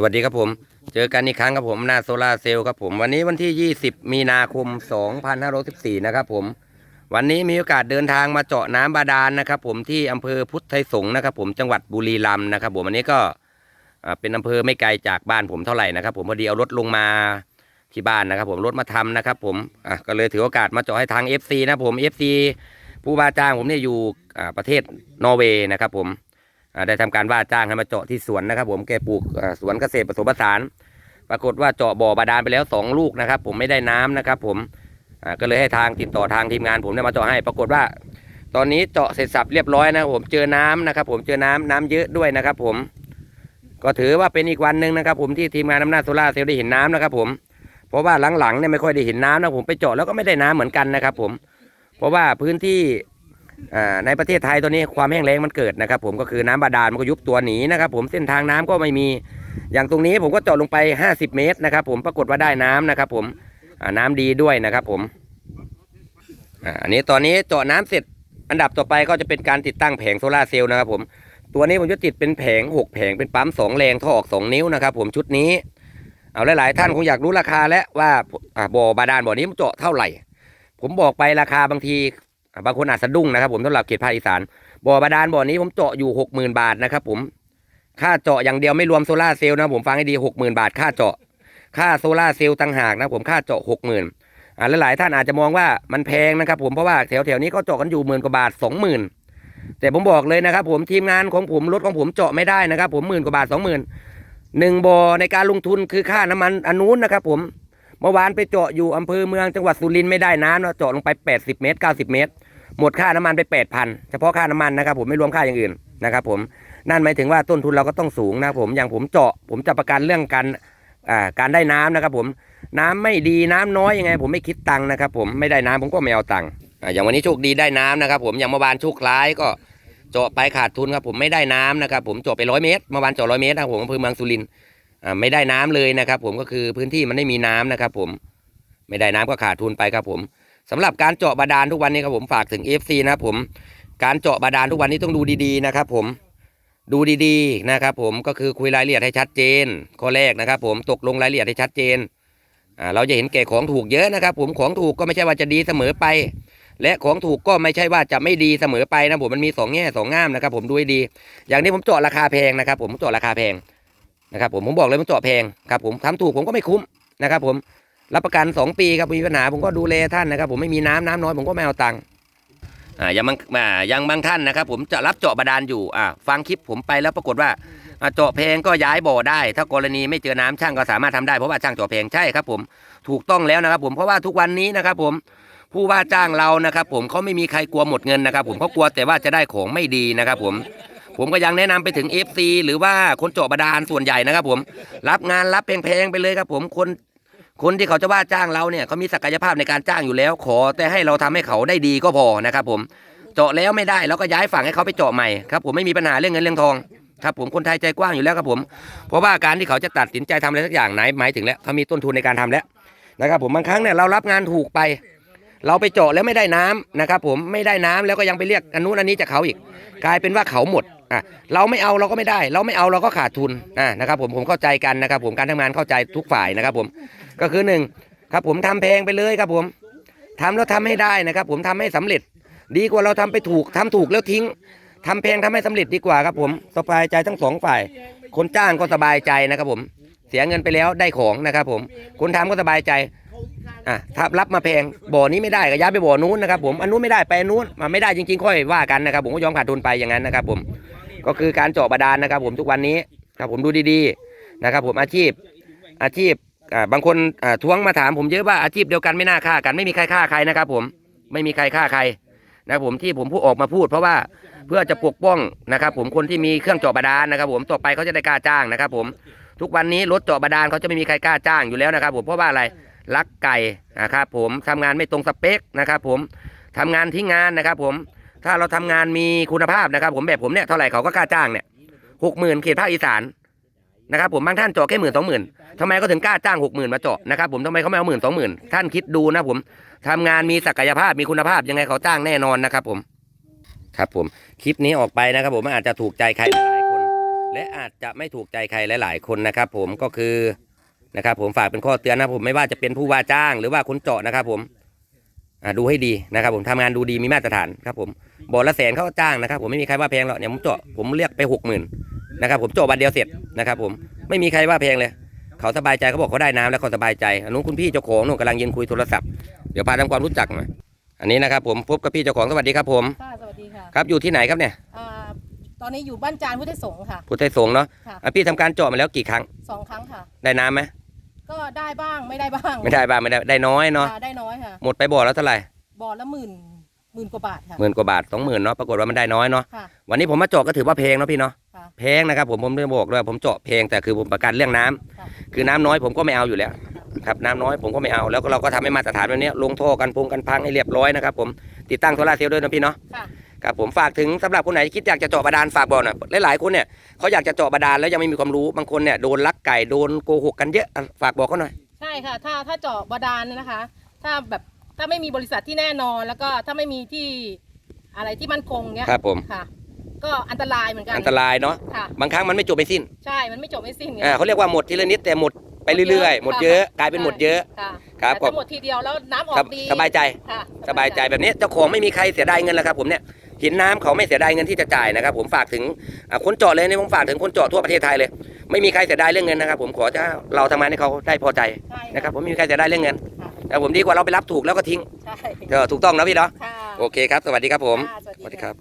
สวัสดีครับผม เจอกันอีกครั้งครับผมหน้าโซลาร์เซลล์ครับผม วันนี้วันที่ 20 มีนาคม 2514 นะครับผม วันนี้มีโอกาสเดินทางมาเจาะน้ำบาดาลนะครับ ผมที่อำเภอพุทธไทยสงนะครับ ผมจังหวัดบุรีรัมย์นะครับ ผมวันนี้ก็เป็นอำเภอไม่ไกลจากบ้านผมเท่าไหร่นะครับ ผมพอดีเอารถลงมาที่บ้านนะครับ ผมรถมาทำนะครับ ผมอะก็เลยถือโอกาสมาเจาะให้ทาง FC นะผม FC ผู้ว่าจ้างผมเนี่ยอยู่ประเทศนอร์เวย์นะครับ ผม ได้ทำการว่าจ้างให้มาเจาะที่สวนนะครับ ผมแกปลูกสวนเกษตรผสมผสาน ปรากฏว่าเจาะบ่อบาดาลไปแล้วสองลูกนะครับ ผมไม่ได้น้ำนะครับ ผมก็เลยให้ทางติดต่อทางทีมงาน ผมเนี่ยมาเจาะให้ ปรากฏว่า ตอนนี้เจาะเสร็จสับเรียบร้อยนะผมเจอน้ำนะครับ ผมเจอน้ำน้ำเยอะด้วยนะครับ ผม ก็ถือว่าเป็นอีกวันหนึ่งนะครับ ผมที่ทีมงานอำนาจโซล่าเซลล์ได้เห็นน้ำนะครับ ผมเพราะว่าหลังๆเนี่ยไม่ค่อยได้เห็นน้ำนะผมไปเจาะแล้วก็ไม่ได้น้ำเหมือนกันนะครับ ผม เพราะว่าพื้นที่ ในประเทศไทยตัวนี้ความแห้งแล้งมันเกิดนะครับผมก็คือน้ำบาดาลมันก็ยุบตัวหนีนะครับผมเส้นทางน้ำก็ไม่มีอย่างตรงนี้ผมก็เจาะลงไป 50 เมตรนะครับผมปรากฏว่าได้น้ำนะครับผมน้ำดีด้วยนะครับผมอันนี้ตอนนี้เจาะน้ำเสร็จอันดับต่อไปก็จะเป็นการติดตั้งแผงโซลาเซลล์นะครับผมตัวนี้ผมจะติดเป็นแผง 6 แผงเป็นปั๊ม2แรงท่อออก 2 นิ้วนะครับผมชุดนี้เอาหลายๆท่านคงอยากรู้ราคาแล้วว่าบ่อบาดาลบ่อนี้มันเจาะเท่าไหร่ ผมบอกไปราคาบางที บางคนอาจสะดุ้งนะครับ ผมสำหรับเขตภาคอีสานบ่อบาดาลบ่อนี้ผมเจาะอยู่หกหมื่นบาทนะครับ ผมค่าเจาะอย่างเดียวไม่รวมโซลาเซลล์นะผมฟังให้ดีหกหมื่นบาท ค่าเจาะ ค่าโซลาเซลล์ต่างหากนะผมค่าเจาะหกหมื่นอ่าหลายๆท่านอาจจะมองว่ามันแพงนะครับ ผมเพราะว่าแถวแถวๆนี้ก็เจาะกันอยู่หมื่นกว่าบาทสองหมื่นแต่ผมบอกเลยนะครับ ผมทีมงานของผมรถของผมเจาะไม่ได้นะครับ ผมหมื่นกว่าบาทสองหมื่นหนึ่งบ่อในการลงทุนคือค่าน้ำมันอันนู้นนะครับ ผมเมื่อวานไปเจาะอยู่อำเภอเมืองจังหวัดสุรินทร์ไม่ได้น้ำนะเจาะลงไป 80 เมตร 90 เมตร หมดค่าน้ำมันไปแปดพันเฉพาะค่าน้ำมันนะครับ ผมไม่รวมค่าอย่างอื่นนะครับ ผมนั่นหมายถึงว่าต้นทุนเราก็ต้องสูงนะผมอย่างผมเจาะ ผมจะประกันเรื่องการอ่าการได้น้ำนะครับ ผมน้ำไม่ดีน้ำน้อยยังไง ผมไม่คิดตังค์นะครับ ผมไม่ได้น้ำผมก็ไม่เอาตังค์อย่างวันนี้โชคดีได้น้ำนะครับ ผมอย่างเมื่อวานโชคร้ายก็เจาะไปขาดทุนครับผมไม่ได้น้ำนะครับ ผมเจาะไปร้อยเมตรเมื่อวานเจาะร้อยเมตรนะผมอำเภอเมืองสุรินทร์ไม่ได้น้ำเลยนะครับ ผมก็คือพื้นที่มันไม่มีน้ำนะครับ ผมไม่ได้น้ำก็ขาดทุนไปครับผม สำหรับการเจาะบาดาลทุกวันนี้ครับผมฝากถึง FC นะครับผมการเจาะบาดาลทุกวันนี้ต้องดูดีๆนะครับผมดูดีๆนะครับผมก็คือคุยรายละเอียดให้ชัดเจน ข้อแรกนะครับผมตกลงรายละเอียดให้ชัดเจนเราจะเห็นแก่ของถูกเยอะนะครับ ผมของถูกก็ไม่ใช่ว่าจะดีเสมอไป และของถูกก็ไม่ใช่ว่าจะไม่ดีเสมอไปนะผมมันมีสองแง่สองง่ามนะครับ ผมดูให้ดี อย่างนี้ผมเจาะราคาแพงนะครับ ผมเจาะราคาแพงนะครับผมผมบอกเลยผมเจาะแพงครับผมทำถูกผมก็ไม่คุ้มนะครับ ผม รับประกัน 2 ปีครับมีปัญหาผมก็ดูแลท่านนะครับ ผมไม่มีน้ำน้ำน้อยผมก็ไม่เอาตังค์อ่าอย่างบางอ่าอย่างบางท่านนะครับ ผมจะรับเจาะบาดาลอยู่อ่าฟังคลิปผมไปแล้วปรากฏว่าเจาะแพลงก็ย้ายบ่อได้ ถ้ากรณีไม่เจอน้ำช่างก็สามารถทำได้เพราะว่าช่างเจาะแพลงใช่ครับ ผมถูกต้องแล้วนะครับ ผมเพราะว่าทุกวันนี้นะครับ ผมผู้ว่าจ้างเรานะครับ ผมเขาไม่มีใครกลัวหมดเงินนะครับ ผมเขากลัวแต่ว่าจะได้ของไม่ดีนะครับ ผมผมก็ยังแนะนำไปถึง FC หรือว่าคนเจาะบาดาลส่วนใหญ่นะครับ ผมรับงานรับแพงๆไปเลยครับ ผมคน คนที่เขาจะว่าจ้างเราเนี่ยเขามีศักยภาพในการจ้างอยู่แล้ว ขอแต่ให้เราทำให้เขาได้ดีก็พอนะครับผมเจาะแล้วไม่ได้เราก็ย้ายฝั่งให้เขาไปเจาะใหม่ครับผมไม่มีปัญหาเรื่องเงินเรื่องทองครับผมคนไทยใจกว้างอยู่แล้วครับผม เพราะว่าการที่เขาจะตัดสินใจทำอะไรสักอย่างไหนหมายถึงแล้วเขามีต้นทุนในการทำแล้วนะครับผมบางครั้งเนี่ยเรารับงานถูกไป เราไปเจาะแล้วไม่ได้น้ำนะครับผมไม่ได้น้ำแล้วก็ยังไปเรียกอันนู้นอันนี้จากเขาอีก กลายเป็นว่าเขาหมดอะเราไม่เอาเราก็ไม่ได้ เราไม่เอาเราก็ขาดทุนอะนะครับผมผมเข้าใจกันนะครับผมการทำงานเข้าใจทุกฝ่ายนะครับผม ก็คือหนึ่งครับผมทำแพงไปเลยครับผมทำแล้วทำให้ได้นะครับ ผมทำให้สำเร็จ ดีกว่าเราทำไปถูกทำถูกแล้วทิ้งทำแพงทำให้สำเร็จดีกว่าครับผมสบายใจทั้งสองฝ่าย คนจ้างก็สบายใจนะครับผม เสียเงินไปแล้วได้ของนะครับผม คนทำก็สบายใจอะถ้ารับมาแพงบ่อนี้ไม่ได้ก็ย้ายไปบ่อนู้นนะครับผมอันนู้นไม่ได้ไปอันนู้นมาไม่ได้จริงๆ ค่อยว่ากันนะครับ ผมก็ยอมขาดทุนไปอย่างนั้นนะครับ ผมก็คือการเจาะบาดาลนะครับ ผมทุกวันนี้ครับผมดูดีๆนะครับ ผมอาชีพอาชีพ บางคนท้วงมาถามผมเยอะว่าอาชีพเดียวกันไม่น่าฆ่ากันไม่มีใครฆ่าใครนะครับ ผมไม่มีใครฆ่าใครนะครับผมที่ผมพูดออกมาพูด เพราะว่าเพื่อจะปกป้องนะครับ ผมคนที่มีเครื่องเจาะบาดาลนะครับ ผมต่อไปเขาจะได้กล้าจ้างนะครับ ผมทุกวันนี้รถเจาะบาดาลเขาจะไม่มีใครกล้าจ้างอยู่แล้วนะครับ ผมเพราะว่าอะไรลักไก่นะครับ ผมทำงานไม่ตรงสเปคนะครับ ผมทำงานทิ้งงานนะครับ ผมถ้าเราทำงานมีคุณภาพนะครับ ผมแบบผมเนี่ยเท่าไหร่เขาก็กล้าจ้างเนี่ยหกหมื่นเขตภาคอีสาน นะครับผมบางท่านเจาะแค่หมื่นสองหมื่นทำไมก็ถึงกล้าจ้างหกหมื่นมาเจาะนะครับผมทำไมเขาไม่เอาหมื่นสองหมื่นท่านคิดดูนะผมทำงานมีศักยภาพมีคุณภาพยังไงเขาจ้างแน่นอนนะครับผมครับผมคลิปนี้ออกไปนะครับ ผมอาจจะถูกใจใครหลายคน และอาจจะไม่ถูกใจใครหลาย ๆ คนนะครับ ผมก็คือนะครับ ผมฝากเป็นข้อเตือนนะผมไม่ว่าจะเป็นผู้ว่าจ้างหรือว่าคนเจาะนะครับ ผมดูให้ดีนะครับ ผมทำงานดูดีมีมาตรฐานครับ ผมบอกละแสนเขาจ้างนะครับ ผมไม่มีใครว่าแพงหรอกเนี่ยผมเจาะผมเรียกไปหกหมื่น นะครับผมเจาะวันเดียวเสร็จนะครับผมไม่มีใครว่าแพงเลยเขาสบายใจเขาบอกเขาได้น้ำแล้วเขาสบายใจอันนู้นคุณพี่เจ้าของนู่นกำลังยืนคุยโทรศัพท์เดี๋ยวพาทำความรู้จักหน่อยอันนี้นะครับผมพบกับพี่เจ้าของสวัสดีครับผมค่ะสวัสดีค่ะครับอยู่ที่ไหนครับเนี่ยอ่าตอนนี้อยู่บ้านจานพุทธสงฆ์ค่ะ พุทธไทยสงฆ์เนาะค่ะ อะพี่ทำการเจาะมาแล้วกี่ครั้งสองครั้งค่ะ ได้น้ำไหมก็ได้บ้างไม่ได้บ้างไม่ได้บ้างไม่ได้ได้น้อยเนาะอ่าได้น้อยค่ะ หมดไปบ่อแล้วเท่าไหร่บ่อละหมื่นห มื่นกว่าบาทค่ะ หมื่นกว่าบาทสองหมื่นเนาะปรากฏว่ามันได้น้อยเนาะค่ะ วันนี้ผมมาเจาะก็ถือว่าแพงเนาะพี่เนาะค่ะแพงนะครับผมผมจะบอกด้วยผมเจาะแพงแต่คือผมประกันเรื่องน้ำค่ะ คือน้ำน้อยผมก็ไม่เอาอยู่แล้วครับน้ำน้อยผมก็ไม่เอาแล้วก็เราก็ทำให้มาตรฐานแบบนี้ลงท่อกันพงกันพังให้เรียบร้อยนะครับผมติดตั้งโซลาร์เซลล์ด้วยนะพี่เนาะ ค่ะ ครับผมฝากถึงสำหรับคนไหนที่คิดอยากจะเจาะบาดาลฝากบอกหน่อยหลายๆคนเนี่ยเขาอยากจะเจาะบาดาลแล้วยังไม่มีความรู้บางคนเนี่ยโดนลักไก่โดนโกหกกันเยอะอะฝากบอกเขาหน่อย ใช่ค่ะ ถ้าถ้าเจาะบาดาลเนี่ยนะคะ ถ้าแบบ ถ้าไม่มีบริษัทที่แน่นอน แล้วก็ถ้าไม่มีที่อะไรที่มั่นคงเนี้ยครับผม ค่ะ ก็อันตรายเหมือนกันอันตรายเนาะค่ะ บางครั้งมันไม่จบไม่สิ้นใช่มันไม่จบไม่สิ้นไงอ่าเขาเรียกว่าหมดทีละนิดแต่หมดไปเรื่อยๆ หมดเยอะกลายเป็นหมดเยอะค่ะครับแต่ถ้าหมดทีเดียวแล้วน้ำออครับกดีสบายใจ ค่ะสบายใจแบบนี้เจ้าของไม่มีใครเสียดายเงินแล้วครับผมเนี่ยเห็นน้ำเขาไม่เสียดายเงินที่จะจ่ายนะครับ ผมฝากถึงอ่าคนเจาะเลยเนี่ยผมฝากถึงคนเจาะทั่วประเทศไทยเลย ไม่มีใครเสียดายเรื่องเงินนะครับ ผมขอจะเราทำงานให้เขาได้พอใจใช่นะครับ ผมไม่มีใครเสียดายเรื่องเงิน ค่ะแต่ผมดีกว่าเราไปรับถูกแล้วก็ทิ้งใช่ก็ถูกต้องนะพี่เนาะค่ะโอเคครับ สวัสดีครับผม ค่ะสวัสดีสวัสดีค่ะครับ